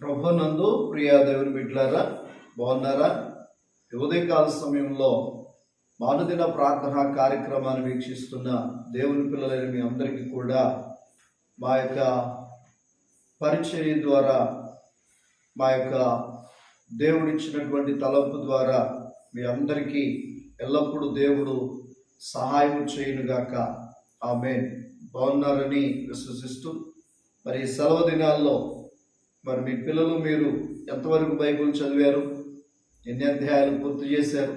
ప్రభునందు ప్రియా దేవుని బిడ్డలారా బాగున్నారా? ఉదయకాల సమయంలో మానుదిన ప్రార్థన కార్యక్రమాన్ని వీక్షిస్తున్న దేవుని పిల్లలైన మీ అందరికీ కూడా మా యొక్క పరిచర్య ద్వారా మా యొక్క దేవుడిచ్చినటువంటి తలంపు ద్వారా మీ అందరికీ ఎల్లప్పుడూ దేవుడు సహాయం చేయనుగాక. ఆమె బాగున్నారని విశ్వసిస్తూ మరి సెలవు దినాల్లో మరి మీ పిల్లలు మీరు ఎంతవరకు బైబుల్ చదివారు? ఎన్ని అధ్యాయాలు పూర్తి చేశారు?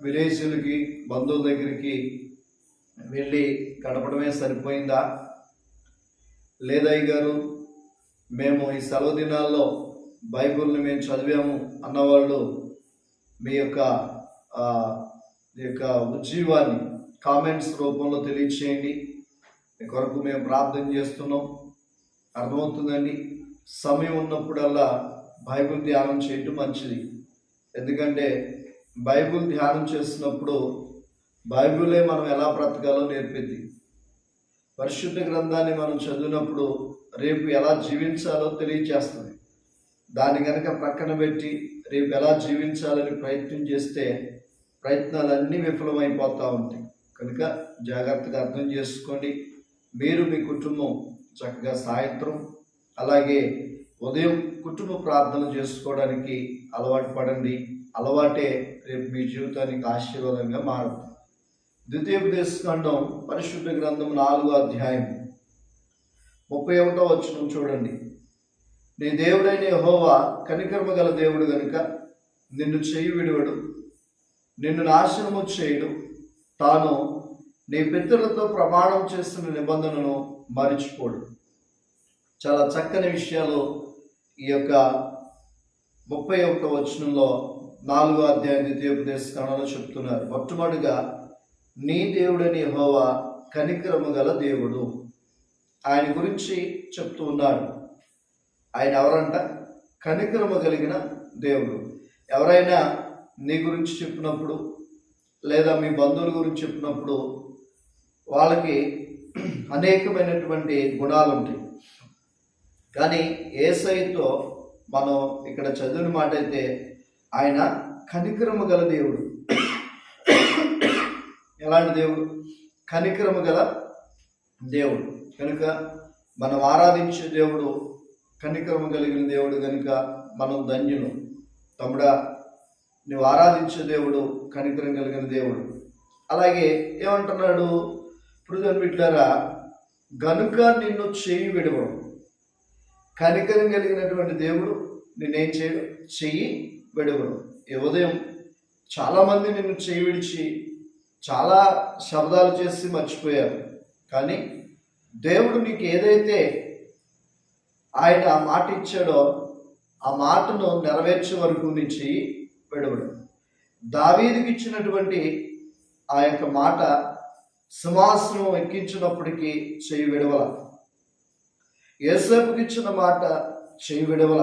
విదేశీయులకి బంధువుల దగ్గరికి వెళ్ళి గడపడమే సరిపోయిందా? లేదయ్య గారు మేము ఈ సెలవు దినాల్లో బైబుల్ని మేము చదివాము అన్నవాళ్ళు మీ యొక్క మీ యొక్క ఉజ్జీవాన్ని కామెంట్స్ రూపంలో తెలియచేయండి. మీ కొరకు మేము ప్రార్థన చేస్తున్నాం. అర్థమవుతుందండి? సమయం ఉన్నప్పుడల్లా బైబిల్ ధ్యానం చేయటం మంచిది. ఎందుకంటే బైబిల్ ధ్యానం చేస్తున్నప్పుడు బైబిలే మనం ఎలా బ్రతకాలో నేర్పింది పరిశుద్ధ గ్రంథాన్ని మనం చదివినప్పుడు రేపు ఎలా జీవించాలో తెలియచేస్తుంది. దాన్ని కనుక ప్రక్కన పెట్టి రేపు ఎలా జీవించాలని ప్రయత్నం చేస్తే ప్రయత్నాలన్నీ విఫలమైపోతూ ఉంటాయి. కనుక జాగ్రత్తగా అర్థం చేసుకోండి. మీరు మీ కుటుంబం చక్కగా సాయంత్రం అలాగే ఉదయం కుటుంబ ప్రార్థన చేసుకోవడానికి అలవాటు పడండి. అలవాటే రేపు మీ జీవితానికి ఆశీర్వాదంగా మారుతుంది ద్వితీయోపదేశకాండం పరిశుద్ధ గ్రంథం నాలుగో అధ్యాయం ముప్పై ఒకటో వచ్చిన చూడండి. నీ దేవుడైన హోవా కనికర్మ గల దేవుడు గనుక నిన్ను చేయి విడవడు. నిన్ను నాశనము చేయడు తాను నీ పితరులతో ప్రమాణం చేస్తున్న నిబంధనను మరిచిపోడు. చాలా చక్కని విషయాలు ఈ యొక్క ముప్పై ఒకటో వచనంలో నాలుగో అధ్యాయం ద్వితీయోపదేశ స్థానంలో చెప్తున్నారు. మొట్టమొదటిగా నీ దేవుడని హోవా కనికరము గల దేవుడు. ఆయన గురించి చెప్తూ ఉన్నాడు. ఆయన ఎవరంట? కనికరము కలిగిన దేవుడు. ఎవరైనా నీ గురించి చెప్పినప్పుడు లేదా మీ బంధువుల గురించి చెప్పినప్పుడు వాళ్ళకి అనేకమైనటువంటి గుణాలు ఉంటాయి. కానీ ఏసైతో మనం ఇక్కడ చదివిన మాట అయితే ఆయన కనికరము గల దేవుడు. ఎలాంటి దేవుడు? కనికరము గల దేవుడు. కనుక మనం ఆరాధించే దేవుడు కనికరము కలిగిన దేవుడు కనుక మనం ధన్యులు. తమ్ముడా నువ్వు ఆరాధించే దేవుడు కనికరం కలిగిన దేవుడు. అలాగే ఏమంటున్నాడు? పృథన్ బిడ్డారా గనుక నిన్ను చేయి విడవడం. కనికరం కలిగినటువంటి దేవుడు నిన్నేం చేయడు? చెయ్యి విడవడం. ఈ ఉదయం చాలామంది నిన్ను చేయి విడిచి చాలా శబ్దాలు చేసి మర్చిపోయారు. కానీ దేవుడు నీకు ఏదైతే ఆయన ఆ మాట ఇచ్చాడో ఆ మాటను నెరవేర్చే వరకు నీ చెయ్యి విడవడు. దావీదికి ఇచ్చినటువంటి ఆ యొక్క మాట సింహాసనం ఎక్కించినప్పటికీ చేయి విడవల. ఏసేపుకి ఇచ్చిన మాట చేయి విడవల.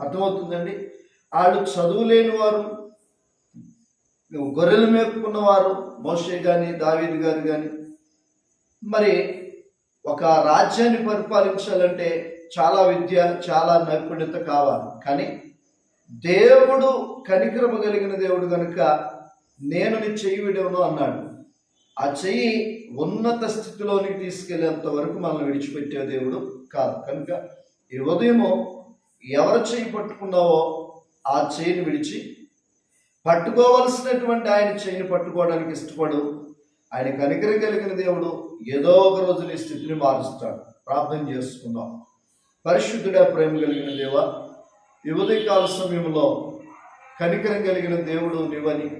అర్థమవుతుందండి? వాళ్ళు చదువులేని వారు గొర్రెలు మేపుకున్నవారు మోషే కానీ దావీద్ గారు కానీ మరి ఒక రాజ్యాన్ని పరిపాలించాలంటే చాలా విద్య చాలా నైపుణ్యత కావాలి. కానీ దేవుడు కనికరమ కలిగిన దేవుడు కనుక నేను నీ చెయ్యి విడవను అన్నాడు. ఆ చెయ్యి ఉన్నత స్థితిలోనికి తీసుకెళ్ళేంత వరకు మనల్ని విడిచిపెట్టే దేవుడు కాదు. కనుక ఈ ఉదయము ఎవరు చెయ్యి పట్టుకున్నావో ఆ చెయ్యిని విడిచి పట్టుకోవలసినటువంటి ఆయన చెయ్యిని పట్టుకోవడానికి ఇష్టపడు. ఆయన కనికరం కలిగిన దేవుడు ఏదో ఒక రోజు నీ స్థితిని మారుస్తాడు. ప్రార్థన చేసుకుందాం. పరిశుద్ధుడా ప్రేమ కలిగిన దేవ ఈ ఉదయకాల సమయంలో కనికరం కలిగిన దేవుడు నీవని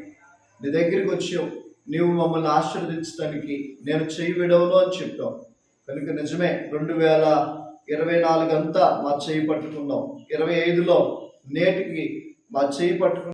నీ దగ్గరికి వచ్చావు. నీవు మమ్మల్ని ఆశీర్వదించడానికి నేను చేయి విడవను అని చెప్పావు. కనుక నిజమే రెండు వేల ఇరవై నాలుగు అంతా మా చేయి పట్టుకున్నాం ఇరవై ఐదులో నేటికి మా చేయి పట్టుకున్న